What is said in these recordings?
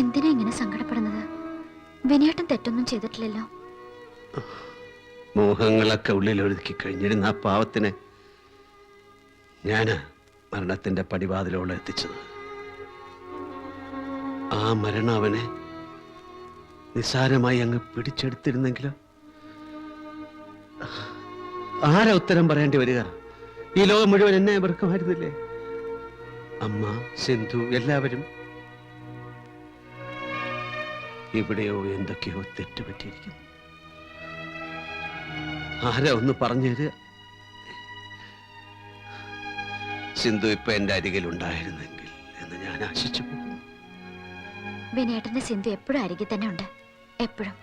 എന്തിനാ ഇങ്ങനെ സങ്കടപ്പെടുന്നത്? വിനയേട്ടൻ തെറ്റൊന്നും ചെയ്തിട്ടില്ലല്ലോ. മോഹങ്ങളൊക്കെ ഉള്ളിൽ ഒഴുക്കി കഴിഞ്ഞിരുന്ന ആ പാവത്തിനെ ഞാൻ മരണത്തിന്റെ പടിവാതിലോളം എത്തിച്ചത്. ആ മരണം അവനെ നിസ്സാരമായി അങ്ങ് പിടിച്ചെടുത്തിരുന്നെങ്കിലോ? ആരാ ഉത്തരം പറയേണ്ടി വരിക? ഈ ലോകം മുഴുവൻ എന്നെ വെറുക്കുമായിരുന്നില്ലേ? അമ്മ സിന്ധു എല്ലാവരും ഇവിടെയോ എന്തൊക്കെയോ തെറ്റുപറ്റിയിരിക്കുന്നു. ആരാ ഒന്ന് പറഞ്ഞു തരിക? സിന്ധു ഇപ്പൊ എന്റെ അരികിൽ ഉണ്ടായിരുന്നെങ്കിൽ എന്ന് ഞാൻ ആശിച്ചു പോകുന്നു വിനയേട്ടന്റെ സിന്ധു എപ്പോഴും അരികിൽ തന്നെ ഉണ്ട്. എപ്പോഴും.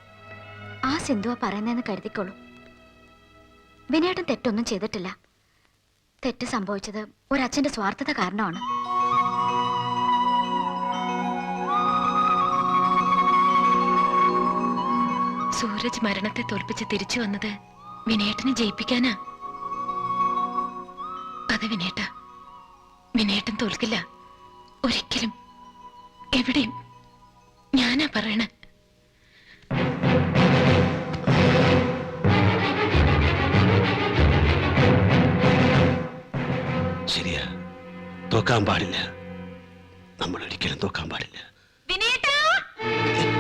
ആ സിന്ധുവ പറയുന്നതെന്ന് കരുതിക്കോളൂ. വിനേട്ടൻ തെറ്റൊന്നും ചെയ്തിട്ടില്ല. തെറ്റ് സംഭവിച്ചത് ഒരച്ഛന്റെ സ്വാർത്ഥത കാരണമാണ്. സൂരജ് മരണത്തെ തോൽപ്പിച്ച് തിരിച്ചു വന്നത് വിനേട്ടനെ ജയിപ്പിക്കാനാ. അത് വിനേട്ട വിനേട്ടൻ തോൽക്കില്ല. ഒരിക്കലും. എവിടെയും. ഞാനാ പറയണ. ശരിയാ. തോക്കാൻ പാടില്ല. നമ്മൾ ഒരിക്കലും തോക്കാൻ പാടില്ല. ഞാൻ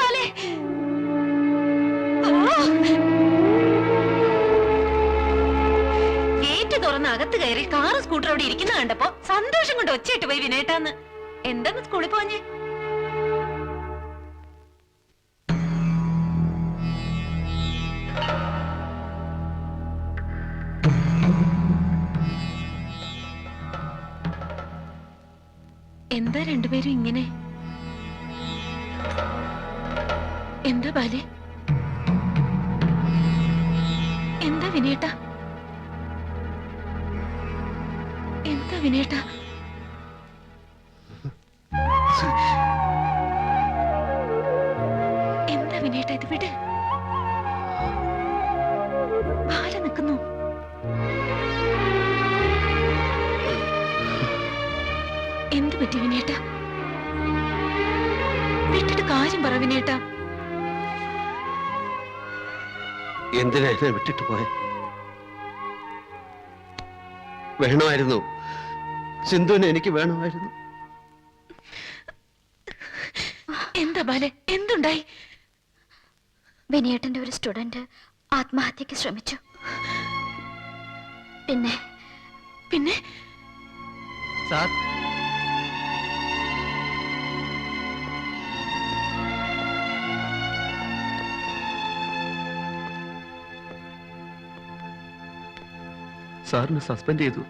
ബാലേ ഗേറ്റ് തുറന്ന് അകത്ത് കയറി കാറ് സ്കൂട്ടർ അവിടെ ഇരിക്കുന്ന കണ്ടപ്പോ സന്തോഷം കൊണ്ട് ഒച്ചയിട്ട് പോയി വിനേട്ടാന്ന്. എന്തെന്ന് സ്കൂളിൽ പോഞ്ഞേ? എന്താ രണ്ടുപേരും ഇങ്ങനെ? എന്താ ബാലെ? എന്താ വിനേട്ട? എന്താ വിനേട്ട? എന്താ വിനേട്ട ഇത് വിട്. ബാല നിൽക്കുന്നു എന്ത് പറ്റി വിനേട്ട? വിട്ടിട്ട് കാര്യം പറ വിനേട്ട. എന്തിനാ എന്നെ വിട്ടിട്ട് പോയെ? വേണമായിരുന്നു. സിന്ധുവിനെ എനിക്ക് വേണമായിരുന്നു. എന്താ ബാലെ? എന്തുണ്ടായി? വിനിയേട്ടന്റെ ഒരു സ്റ്റുഡന്റ് ആത്മഹത്യക്ക് ശ്രമിച്ചു. പിന്നെ? പിന്നെ? സാർ സാറിന് സസ്പെൻഡ് ചെയ്തു.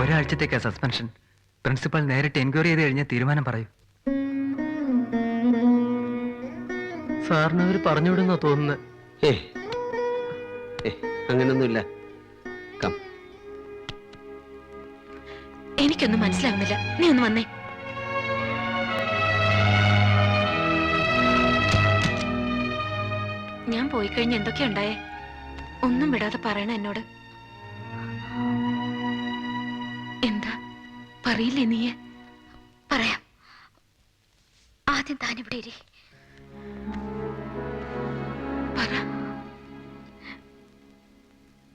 ഒരാഴ്ചത്തേക്കാ സസ്പെൻഷൻ. പ്രിൻസിപ്പൽ നേരിട്ട് എൻക്വയറി ചെയ്ത് കഴിഞ്ഞാൽ തീരുമാനം പറയൂ. സാറിന് അവർ പറഞ്ഞുവിടുന്ന തോന്നുന്നത് ഏ അങ്ങനൊന്നുമില്ല. കം എനിക്കൊന്നും മനസ്സിലാവുന്നില്ല. നീ ഒന്ന് വന്നേ. പോയി കഴിഞ്ഞ് എന്തൊക്കെയുണ്ടായേ? ഒന്നും വിടാതെ പറയണ എന്നോട്. എന്താ? പറയില്ലേ നീയെ? പറയാം. ആദ്യം താനിവിടെ ഇരി. പറ.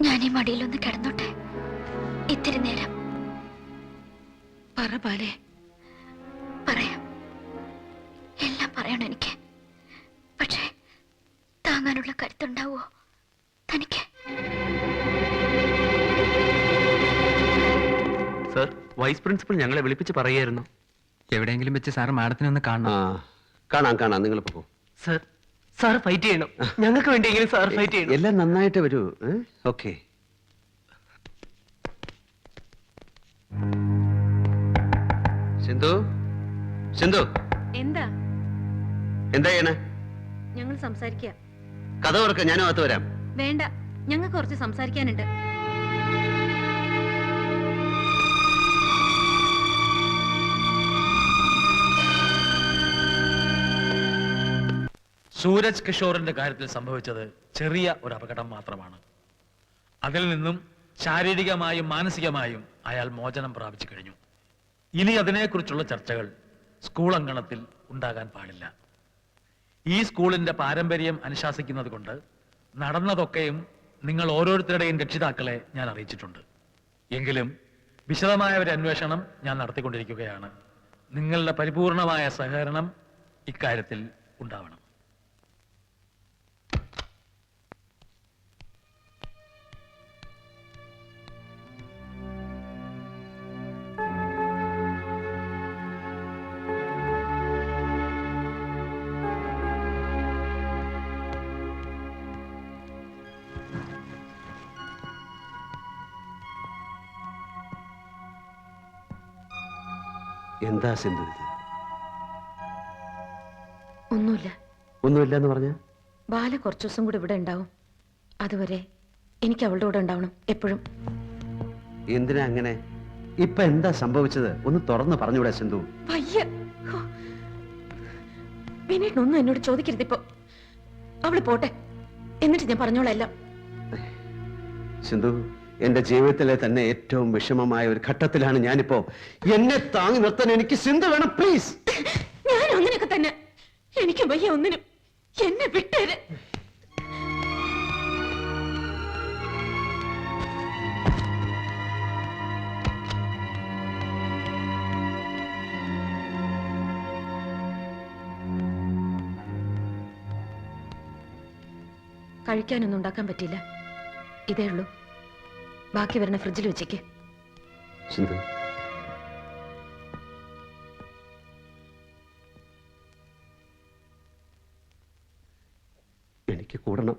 ഞാൻ ഈ മടിയിലൊന്ന് കിടന്നോട്ടെ. ഇത്തിരി നേരം. പറ ബാലേ. പറയാം. എല്ലാം പറയണം എനിക്ക്. പക്ഷേ താങ്ങാനുള്ള കരുത്തുണ്ടാവോ തനിക്ക്? സർ വൈസ് പ്രിൻസിപ്പൽ ഞങ്ങളെ വിളിപ്പിച്ച് പറയായിരുന്നു എവിടെയെങ്കിലും വെച്ച് സാർ മാഡത്തിനെ ഒന്ന് ആ കാണണം കാണാം കാണാം. നിങ്ങൾ പോകും സർ സാർ ഫൈറ്റ് ചെയ്യണം. ഞങ്ങൾക്ക് വേണ്ടിയെങ്കിലും സാർ ഫൈറ്റ് ചെയ്യണം. എല്ലാം നന്നായിട്ട് വരൂ. ഓക്കെ. സിന്ധു സിന്ധു. എന്താ? എന്താ ചെയ്യണേ? ഞങ്ങൾ സംസാരിക്കുക കഥ ഓർക്ക ഞാനും അകത്ത് വരാം. വേണ്ട ഞങ്ങൾക്ക് കുറച്ച് സംസാരിക്കാനുണ്ട്. സൂരജ് കിഷോറിന്റെ കാര്യത്തിൽ സംഭവിച്ചത് ചെറിയ ഒരു അപകടം മാത്രമാണ്. അതിൽ നിന്നും ശാരീരികമായും മാനസികമായും അയാൾ മോചനം പ്രാപിച്ചു കഴിഞ്ഞു. ഇനി അതിനെക്കുറിച്ചുള്ള ചർച്ചകൾ സ്കൂൾ അങ്കണത്തിൽ ഉണ്ടാകാൻ പാടില്ല. ഈ സ്കൂളിന്റെ പാരമ്പര്യം അനുശാസിക്കുന്നത് കൊണ്ട് നടന്നതൊക്കെയും നിങ്ങൾ ഓരോരുത്തരുടെയും രക്ഷിതാക്കളെ ഞാൻ അറിയിച്ചിട്ടുണ്ട്. എങ്കിലും വിശദമായ ഒരു അന്വേഷണം ഞാൻ നടത്തിക്കൊണ്ടിരിക്കുകയാണ്. നിങ്ങളുടെ പരിപൂർണമായ സഹകരണം ഇക്കാര്യത്തിൽ ഉണ്ടാവണം. എന്താ സിന്ധു ഇത്? ഒന്നുമില്ല. ഒന്നുമില്ല എന്ന് പറഞ്ഞ? ബാല കുറച്ചു ദിവസം കൂടി ഇവിടെ ഉണ്ടാവും. അതുവരെ എനിക്ക് അവളുടെ കൂടെ ഉണ്ടാവണം എപ്പോഴും. എന്തിനാ അങ്ങനെ? ഇപ്പൊ എന്താ സംഭവിച്ചത്? ഒന്ന് തുറന്ന് പറഞ്ഞൂടെ സിന്ധു. വയ്യ. ഒന്നും വിനീട്ടിനൊന്നും എന്നോട് ചോദിക്കരുത് ഇപ്പൊ. അവൾ പോട്ടെ. എന്നിട്ട് ഞാൻ പറഞ്ഞോളാം എല്ലാം. സിന്ധു എന്റെ ജീവിതത്തിലെ തന്നെ ഏറ്റവും വിഷമമായ ഒരു ഘട്ടത്തിലാണ് ഞാനിപ്പോ. എന്നെ താങ്ങി നിർത്താൻ എനിക്ക് സിന്ധു വേണം പ്ലീസ് ഞാൻ അങ്ങനെയൊക്കെ തന്നെ. എനിക്ക് വയ്യ ഒന്നിനും. എന്നെ വിട്ടേര്. കഴിക്കാനൊന്നും ഉണ്ടാക്കാൻ പറ്റില്ല ഇതേ ഉള്ളൂ. ബാക്കി വരുന്ന ഫ്രിഡ്ജിൽ വെച്ചേക്ക്. സിന്ധു എനിക്ക് കൂടണം.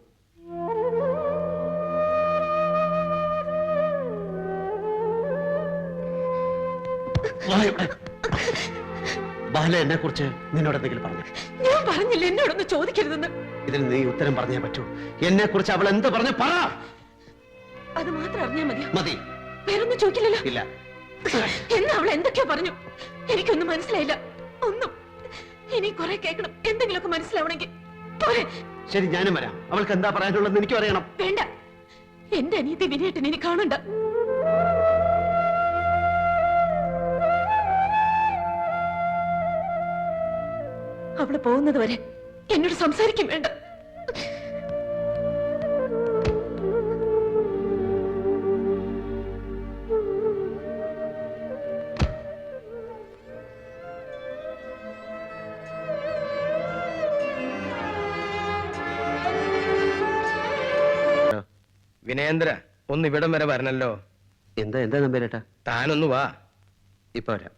ബാല എന്നെ കുറിച്ച് നിന്നോട് എന്തെങ്കിലും പറഞ്ഞു? ഞാൻ പറഞ്ഞില്ല എന്നോടൊന്ന് ചോദിക്കരുതെന്ന്? ഇതിന് നീ ഉത്തരം പറഞ്ഞേ പറ്റൂ. എന്നെ കുറിച്ച് അവൾ എന്ത് പറഞ്ഞു പറ. അറിഞ്ഞാൽ മതിയോ? മതി. വേറൊന്നും ചോദിക്കില്ലല്ലോ. ഇല്ല. എന്നാ അവൾ എന്തൊക്കെയോ പറഞ്ഞു? എനിക്കൊന്നും മനസ്സിലായില്ല. ഒന്നും. ഇനി കുറെ കേൾക്കണം. എന്തെങ്കിലുമൊക്കെ മനസ്സിലാവണമെങ്കിൽ. പോരെ. ശരി ഞാനും വരാം. അവൾക്ക് എന്താ പറയാനുള്ളതെന്ന് എനിക്കും അറിയണം. വേണ്ട. എന്റെ അനിയത്തി വിനയേട്ടൻ ഇനി കാണണ്ട. അവൾ പോകുന്നത് വരെ എന്നോട് സംസാരിക്കും വേണ്ട. വിനയേന്ദ്ര ഒന്ന് ഇവിടം വരെ വരണല്ലോ. എന്താ എന്താ നമ്പേരേട്ടാ? താനൊന്ന് വാ. ഇപ്പൊ വരാം.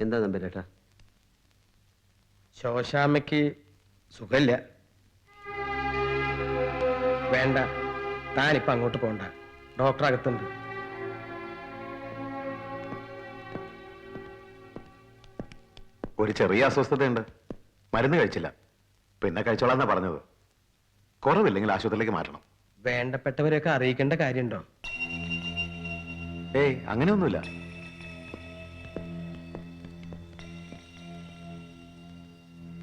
എന്താ നമ്പേരേട്ടാ? ശോശാമ്മയ്ക്ക് സുഖമില്ല. വേണ്ട താനിപ്പോ അങ്ങോട്ട് പോണ്ട. ഡോക്ടർ അകത്തുണ്ട്. ഒരു ചെറിയ അസ്വസ്ഥതയുണ്ട്. മരുന്ന് കഴിച്ചില്ല. പിന്നെ കഴിച്ചോളാന്നാ പറഞ്ഞത്. കുറവില്ലെങ്കിൽ ആശുപത്രിയിലേക്ക് മാറ്റണം. വേണ്ടപ്പെട്ടവരെയൊക്കെ അറിയിക്കേണ്ട കാര്യമുണ്ടോ? ഏയ് അങ്ങനെയൊന്നുമില്ല.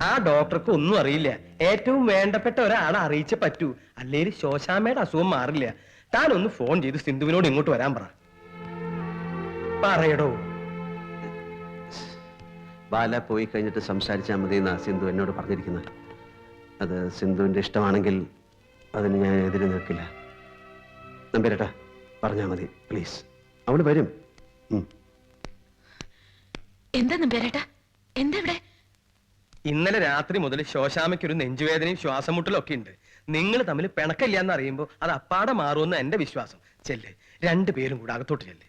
ആ ഡോക്ടർക്ക് ഒന്നും അറിയില്ല. ഏറ്റവും വേണ്ടപ്പെട്ട ഒരാളെ അറിയിച്ചേ പറ്റൂ. അല്ലെങ്കിൽ ശോശാമ്മയുടെ അസുഖം മാറില്ല. താൻ ഒന്ന് ഫോൺ ചെയ്ത് സിന്ധുവിനോട് ഇങ്ങോട്ട് വരാൻ പറ. പറയടോ. ബാല പോയി കഴിഞ്ഞിട്ട് സംസാരിച്ചാൽ മതി എന്നാ സിന്ധു എന്നോട് പറഞ്ഞിരിക്കുന്നത് അത് സിന്ധുവിന്റെ ഇഷ്ടമാണെങ്കിൽ അതിന് ഞാൻ എതിര് നിൽക്കില്ല. നമ്പിരട്ടാ പറഞ്ഞാൽ മതി പ്ലീസ് അവൾ വരും. എന്താ നമ്പിരട്ടാ? എന്താ ഇവിടെ? ഇന്നലെ രാത്രി മുതൽ ശോശാമയ്ക്ക് ഒരു നെഞ്ചുവേദനയും ശ്വാസമുട്ടലും ഒക്കെ ഉണ്ട്. നിങ്ങൾ തമ്മിൽ പിണക്കില്ല എന്ന് അറിയുമ്പോൾ അത് അപ്പാടെ മാറുമെന്ന് എന്റെ വിശ്വാസം. ചെല്ല് രണ്ടുപേരും കൂടെ അകത്തോട്ട് ചെല്ല്.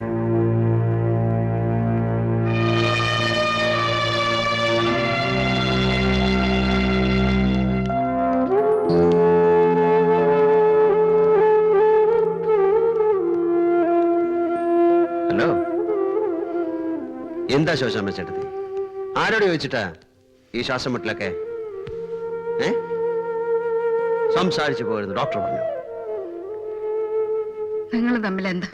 എന്താ ശോശാമ്മ ചേട്ടത്തി? ആരോട് ചോദിച്ചിട്ടാ ഈ ശ്വാസം മുട്ടലൊക്കെ ഏ? സംസാരിച്ചു പോയിരുന്നു ഡോക്ടർ പറഞ്ഞു? നിങ്ങൾ തമ്മിൽ എന്താ?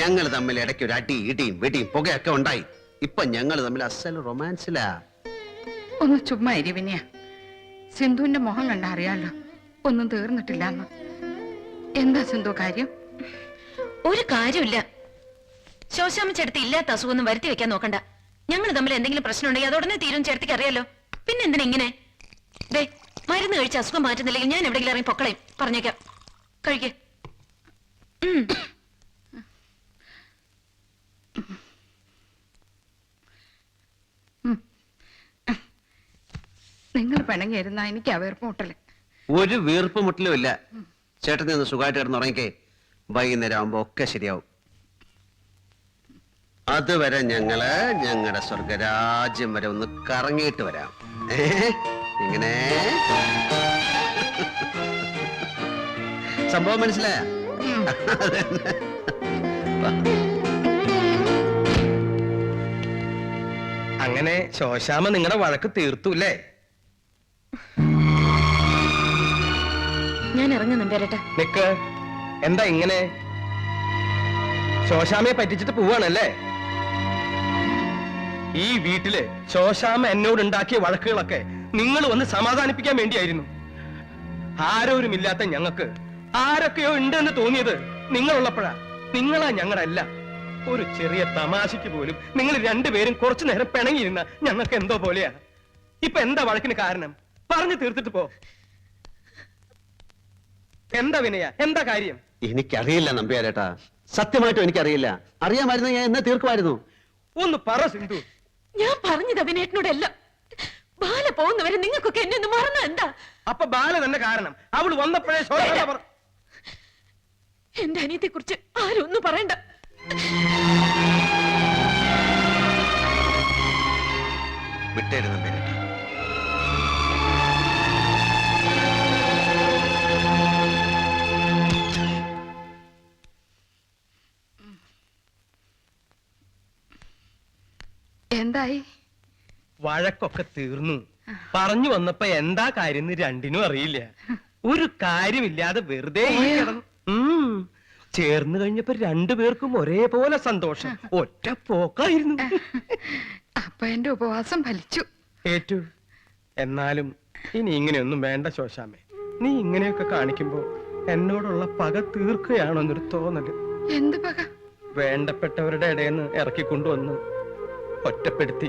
ഞങ്ങൾ തമ്മിൽ ഇടയ്ക്ക് ഒരു അടി ഇടിയും വെടിയും പുകയൊക്കെ ഉണ്ടായി. ഇപ്പൊ ഞങ്ങൾ തമ്മിൽ അസൽ റൊമാൻസിലാ. ഒന്ന് ചുമ്മാ ഇരിവിനിയ സിന്ധുവിന്റെ മുഖം കണ്ട അറിയാലോ. ഒന്നും തീർന്നിട്ടില്ല എന്താ സിന്ധു കാര്യം? ഒരു കാര്യമില്ല ശോശാമ്മ ചേർത്തി ഇല്ലാത്ത അസുഖമൊന്നും വരുത്തി വെക്കാൻ നോക്കണ്ട. ഞങ്ങൾ തമ്മിൽ എന്തെങ്കിലും പ്രശ്നം ഉണ്ടെങ്കിൽ അതോടനെ തീരും ചേർത്തിക്ക് അറിയാലോ. പിന്നെ എന്തിനാ ഇങ്ങനെ? ദേ മരുന്ന് കഴിച്ച അസുഖം മാറ്റുന്നില്ലെങ്കിൽ ഞാൻ എവിടെയെങ്കിലും ഇറങ്ങി പൊക്കളയും. പറഞ്ഞേക്കാം. കഴിക്കേ. നിങ്ങൾ പിണങ്ങിയിരുന്ന എനിക്ക് അവേർപ്പൂട്ടൽ ഒരു വീർപ്പ് മുട്ടലും ഇല്ല. ചേട്ടൻ നിന്ന് സുഖമായിട്ട് ഇറന്നുറങ്ങിക്കേ വൈകുന്നേരം ആവുമ്പോ ഒക്കെ ശരിയാവും. അതുവരെ ഞങ്ങൾ ഞങ്ങളുടെ സ്വർഗരാജ്യം വരെ ഒന്ന് കറങ്ങിയിട്ട് വരാം. ഏ? ഇങ്ങനെ? സംഭവം മനസ്സിലായ? അങ്ങനെ ശോശാമ നിങ്ങളുടെ വഴക്ക് തീർത്തു അല്ലേ? ഞാൻ ഇറങ്ങും നമ്പേരട്ടെ നിക്ക്. എന്താ ഇങ്ങനെ? ശോശാമയെ പറ്റിച്ചിട്ട് പോവാണല്ലേ? ഈ വീട്ടിൽ ശോശാമ എന്നോട് ഉണ്ടാക്കിയ വഴക്കുകളൊക്കെ നിങ്ങൾ വന്ന് സമാധാനിപ്പിക്കാൻ വേണ്ടിയായിരുന്നു. ആരോരുമില്ലാത്ത ഞങ്ങൾക്ക് ആരൊക്കെയോ ഉണ്ടെന്ന് തോന്നിയത് നിങ്ങളുള്ളപ്പോഴാ. നിങ്ങളാ ഞങ്ങളല്ല. ഒരു ചെറിയ തമാശയ്ക്ക് പോലും നിങ്ങൾ രണ്ടുപേരും കുറച്ചു നേരം പിണങ്ങിയിരുന്ന ഞങ്ങൾക്ക് എന്തോ പോലെയാ. ഇപ്പൊ എന്താ വഴക്കിന് കാരണം? പറഞ്ഞു തീർത്തിട്ട് പോ. എന്താ വിനയ? എന്താ കാര്യം? എനിക്കറിയില്ല നമ്പ്യാരേട്ടാ. സത്യമായിട്ടും എനിക്കറിയില്ല. അറിയാമായിരുന്നു ഞാൻ എന്നെ തീർക്കുമായിരുന്നു? ഒന്ന് പറ സിന്ധു. ഞാൻ പറഞ്ഞത് അഭിനേട്ടനോടല്ല. ബാല പോകുന്നവരെ നിങ്ങൾക്കൊക്കെ എന്നെ ഒന്ന് മറന്ന എന്താ? അപ്പൊ ബാല തന്നെ കാരണം. അവൾ വന്നപ്പോഴേ എന്റെ അനിയത്തെ കുറിച്ച് ആരും ഒന്നും പറയണ്ട. വഴക്കൊക്കെ തീർന്നു. പറഞ്ഞു വന്നപ്പോ എന്താ കാര്യം രണ്ടിനും അറിയില്ല. ഒരു കാര്യമില്ലാതെ വെറുതെ. ചേർന്ന് കഴിഞ്ഞപ്പോ രണ്ടുപേർക്കും ഒരേപോലെ സന്തോഷം. ഒറ്റ പോക്കായിരുന്നു. അപ്പൊ എന്റെ ഉപവാസം ഫലിച്ചു. ഏറ്റു എന്നാലും ഇനി ഇങ്ങനെയൊന്നും വേണ്ട ശോശാമേ നീ ഇങ്ങനെയൊക്കെ കാണിക്കുമ്പോ എന്നോടുള്ള പക തീർക്കുകയാണോ എന്നൊരു തോന്നൽ. എന്ത് പക? വേണ്ടപ്പെട്ടവരുടെ ഇടയിൽ നിന്ന് ഇറക്കിക്കൊണ്ടുവന്ന് ഒറ്റപ്പെടുത്തി